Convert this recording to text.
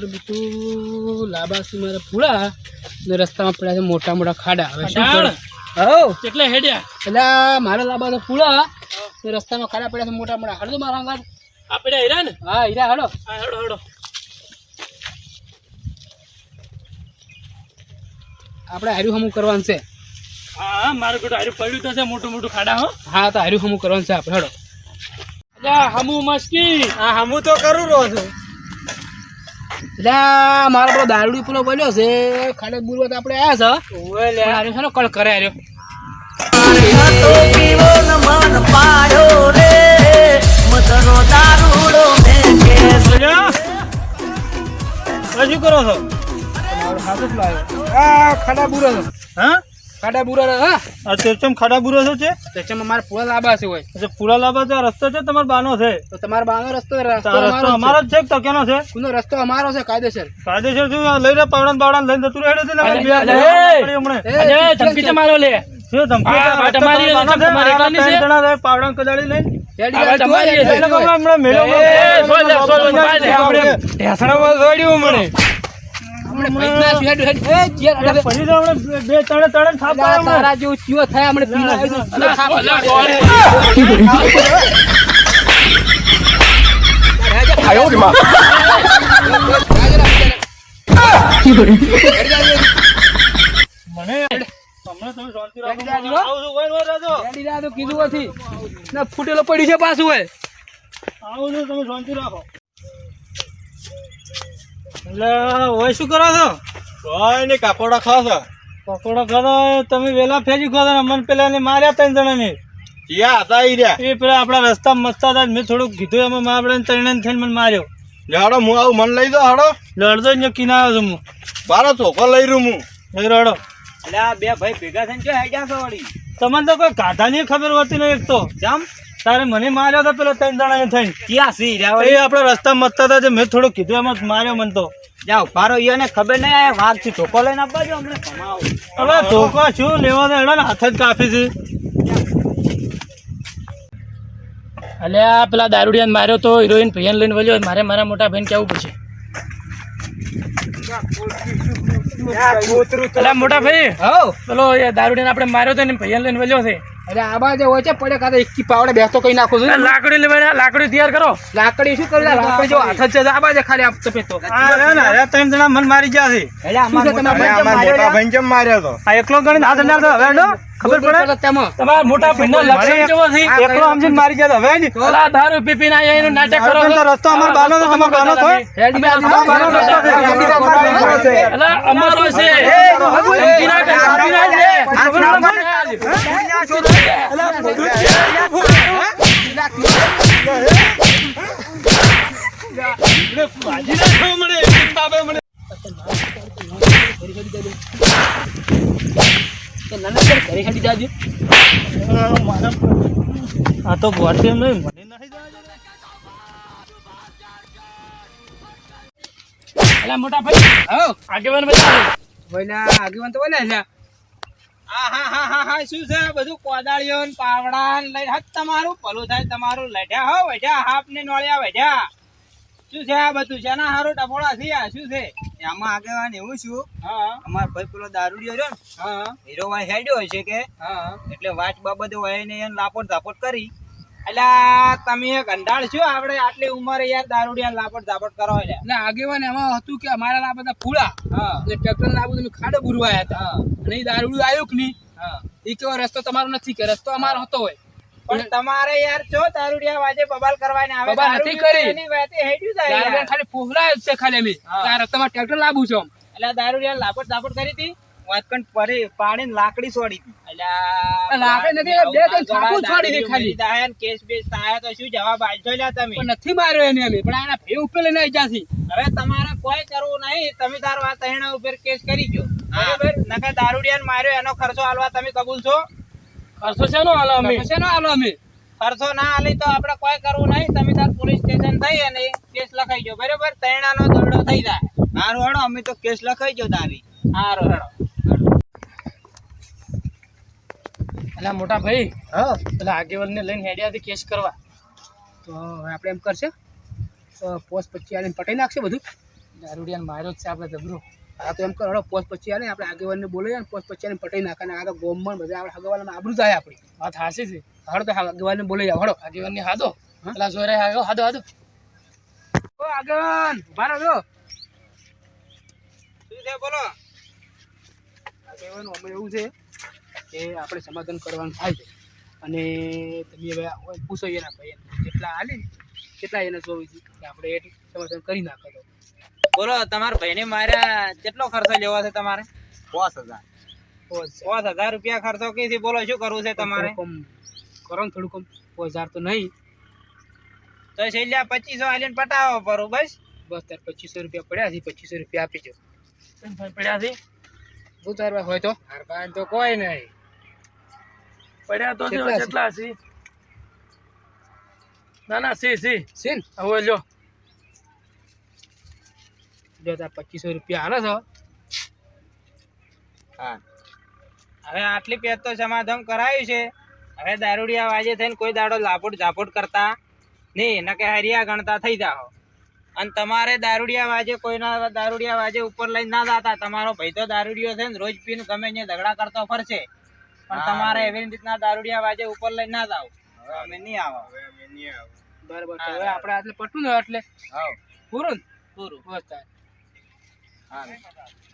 મારું બીજું લાબાસી મારા પૂળા ને રસ્તામાં પડ્યા છે મોટા મોટા ખાડા. હવે શું કરું? હો એટલે હેડ્યા? એટલે મારા લાબા તો પૂળા ને રસ્તામાં ખાડા પડ્યા છે મોટા મોટા. હાડો મારા અંગાર આપણે હીરા ને? હા હીરા હાડો હા હાડો હેડો આપણે હાર્યું હમું કરવાનું છે. હા મારું બેટું હાર્યું પડ્યું તો છે મોટું મોટું ખાડા હો. હા તો હાર્યું હમું કરવાનું છે આપણે. હાડો અલ્યા હમુ મસ્કી. હા હમું તો કરું રહો છું એટલે મારો પેલો દારૂડી પેલો બન્યો છે ખાડે બુરવા તો આપણે આવ્યા છે. ઓલે હાર્યો છે ને કળ કરે આર્યો શું કરો છો? ખાડા બુરા છે. હા? ખાડા બુરા હા આ તો ખાડા બુરા છો છે તેમાં મારા પૂરા લાંબા છે હોય એટલે પૂરા લાંબા છે રસ્તો છે તમારો બાનો છે તો તમારો બાનો રસ્તો રસ્તો અમારો છે તો કેનો છે કુનો રસ્તો અમારો છે કાયદેસર કાયદેસર શું લઈ રે પાવડા પાવડા લઈને જતું રહેડે છે ને બે હમણાં. એ, ધમકી છે મારો લે શું ધમકી આ તમારી તમારો છે, છે, એકલાની છે. ત્રણ જણા રહે પાવડા કદાળી લઈને તમારી તો હમણાં મેળો એ, સોલ સોલ લે, બાય લે, આપણે ઢેસણામાં દોડ્યું મને હમણે પૈસા હેડ, એ, તો બે ત્રણે ત્રણે થાપ તારા જેવું ચિયો થાય અલા. મને ફૂટેલો પડી છે પાછું હોય આવું છું, તમે શાંતિ રાખો. એટલે ઓય શું કરો છો? કોઈ ને કાપોડા ખાવ છો. પકોડા ખાધા તમે વેલા ફેંકી ખાધા ને મને પેલા ને માર્યા ત્રણ જણાને. ક્યાં હતા ઈ રહ્યા? એ પેલા આપણા રસ્તા મસ્તા હતા મેં થોડુંક કીધું એમાં મા આપણે ત્રણે થઈને મને માર્યો. હાડો હું આવું મન લઈ દો હાડો લડતો જ કિનારો છું હું. બારો ચોખો લઈ રહ્યું હું. લઈ રડો બે ભાઈ ભેગા થઈને જો ગયા છો વળી? તમને તો કોઈ ગાધાની ખબર હોતી નહીં એક તો. જામ. તારે મને માર્યો તો પેલો ત્રણ જણા થઈને. ક્યાં સી એ આપડે રસ્તા મતતા હતા જે મેં થોડું કીધું એમાં માર્યો મને તો. જાઓ પારો ઈયોને ખબર નહીં આ વાઘથી ધોકો લઈને આપવાજો હવે ધોકો શું? લેવા દે એનો હાથ જ કાપી છે. અલ્યા પેલા દારૂડિયાને માર્યો તો હિરોઈન ભૈયાને લઈને વળ્યો મારે મારા મોટા ભાઈને કેવું પછી? મોટા ભાઈ હો. પેલો દારૂડિયાને આપણે માર્યો તો એને ભૈયાને લઈને વળ્યો છે. એટલે આબા જે હોય છે પડે કાતો એકી પાવડે બેસતો કઈ નાખું છું. લાકડી લેવા લાકડી તૈયાર કરો. લાકડી શું કરી લાકડી. જો હાથ છે આબા જે ખાલી આપતો પેતો તો. આ રહ્યા ને, રહ્યા ત્રણ જણા મન મારી ગયા છે. શું છે તમારા ભાઈ જેમ માર્યો તો આ એકલો ગણી હાથ ના તો હવે. ખબર પડે? તેમાં. તમારા. મોટા ભાઈનો લક્ષણ કેવો છે? એકલો સમજીને મારી ગયા હવે નહીં. ઓલા દારૂ પી પીને આયા એનું નાટક કરો તો રસ્તો અમારો બાનો તો તમારો બાનો તો. અમારો બાનો રસ્તો છે. એટલે અમારો છે ધમકી ના કર, ધમકી ના દે. ખબર ના પડે? ઘરે જાજે. આ તો ગોઠવી એમ નહીં મને નહીં અલા, મોટા ભાઈ હો. આગેવાન ભાઈ ઓલા આગેવાન તો ઓલા લ્યા. શું છે બધું કોદાળીઓ ને પાવડા ને લઈને તમારું ભલું થાય તમારું લઢ્યા હો વઢ્યા હાફ ને નોળ્યા વઢ્યા શું છે આ બધું? છે ના હારું ટપોળા છે આ શું છે? આમાં આગેવાન એવું છું. હા. અમાર ભાઈ પેલો દારૂડિયો રહ્યો ને હા. હીરો વાય હેડ્યો હોય છે કે હા. એટલે વાચ બાબતે હોય ને એને લાપોટ ઝાપોટ કરી. એટલે તમે એક અંડાળ છો આપણે આટલી ઉંમરે યાર દારૂડિયા લાપટ ઝાપટ કરો એટલે. આગેવાન એમાં હતું કે અમારા આ બધા ફૂડા હા. એટલે ટ્રેક્ટર ના બધું ખાડે બુરવાયા હતા. અને એ દારૂડિયું આવ્યું કે નહીં? હા. એ કેવો રસ્તો તમારો નથી કે રસ્તો અમારો હતો હોય. પણ તમારે યાર જો દારૂડિયા વાજે બબાલ કરવાને આવે બબાલ નથી કરી. એની વાતે હેડ્યું જાય યાર. ખાલી ફોફલાય છે ખાલી અમે હા. કે ટ્રેક્ટર લાબુ છો એટલે દારૂડિયા લાપટ ઝાપટ કરી હતી વાતકણ પરે પાણી લાકડી છોડી અલ્યા લાકડી નથી, બે તો છાપું છોડી દે ખાલી. દાયન કેસ બેસ થાય તો શું જવાબ આલશો લ્યા તમે. પણ નથી માર્યો એને અમે પણ આના ભે ઉપર લઈને આવી જાસી હવે તમારે કોઈ કરવું નહીં તમે તાર વાત એના ઉપર કેસ કરી જો બરાબર? નકર દારૂડિયાને માર્યો એનો ખર્ચો આલવા તમે કબૂલ છો? ખર્ચો છે નો હાલો અમે શેનો નો આલો અમે? ખર્ચો ના આલી તો આપણે કોઈ કરવું નહીં. તમે તાર પોલીસ સ્ટેશન થઈ અને કેસ લખાઈ જો બરાબર? તૈણાનો દરડો થઈ જાય. હારું હેડો અમે તો કેસ લખાઈ જો તારી. હારો હેડો. એટલે મોટા ભાઈ હા. પેલા આગેવાલને લઈને હેડ્યા કેસ કરવા. તો આપણે એમ કરશે. પોસ્ટ પછી આને પટાઈ નાખશે બધું? દારૂડિયાને માર્યો જ છે આપણે જબરો. હા તો એમ કરો હળો પોસ્ટ પછી આને આપણે આગેવાનને બોલાવીએ ને પોસ્ટ પછી આને પટાઈ નાખવાના આ તો ગોમમાં બધા આપણે આગેવાનમાં આબરૂ જાય આપણી. વાત હાસી છે. હડો તો આગેવાનને બોલાવી જાવ હડો આગેવાનને હાદો. પેલા જોઈ રહ્યા હાદો હાદો. હાદો ઓ આગેવાન ઊભા રહો શું છે બોલો. આગેવાન અમે એવું છે કે આપણે સમાધાન કરવાનું થાય છે. અને તમે હવે પૂછો એના ભાઈ જેટલા હાલે કેટલા એને જોવી છે કે આપણે એ સમાધાન કરી નાખો બોલો તમારા ભાઈને માર્યા કેટલો ખર્ચો લેવો છે તમારે? પાંચ હજાર. પાંચ હજાર. રૂપિયા ખર્ચો કીધી. બોલો શું કરવું છે તમારે? કરો ને થોડુંક આમ. પાંચ હજાર તો નહીં. તો છેલ્લે પચીસો આલીને પટાવો પરો બસ. બસ તાર પચીસો રૂપિયા પડ્યા છે. પચીસો રૂપિયા આપી દો. પડ્યા છે? શું તાર હોય તો? પાસે તો કોઈ નહીં. પડ્યા તો કેટલા છે? ના ના સી સી. સી હવે લ્યો. જો તાર પચીસો રૂપિયા હાલો છો. હા. હવે આટલી પેજ તો સમાધાન કરાયું છે. હવે દારૂડિયા વાજે થઈને કોઈ દાડો લાપોટ ઝાપોટ કરતા નહીં નકે હરિયા ગણતા થઈ જાઓ. અને તમારે દારૂડિયા વાજે કોઈના દારૂડિયા વાજે ઉપર લઈને ના જાતા. તમારો ભાઈ તો દારૂડિયો છે ને રોજ પીને ગમે ત્યાં ઝઘડા કરતો ફરશે. પણ તમારે એવી રીતના દારૂડિયા વાજે ઉપર લઈને ના જાવ અમે નહીં આવો. બરાબર હવે આપણે આટલે પટવું ને એટલે પૂરું પૂરું. બસ તાર હા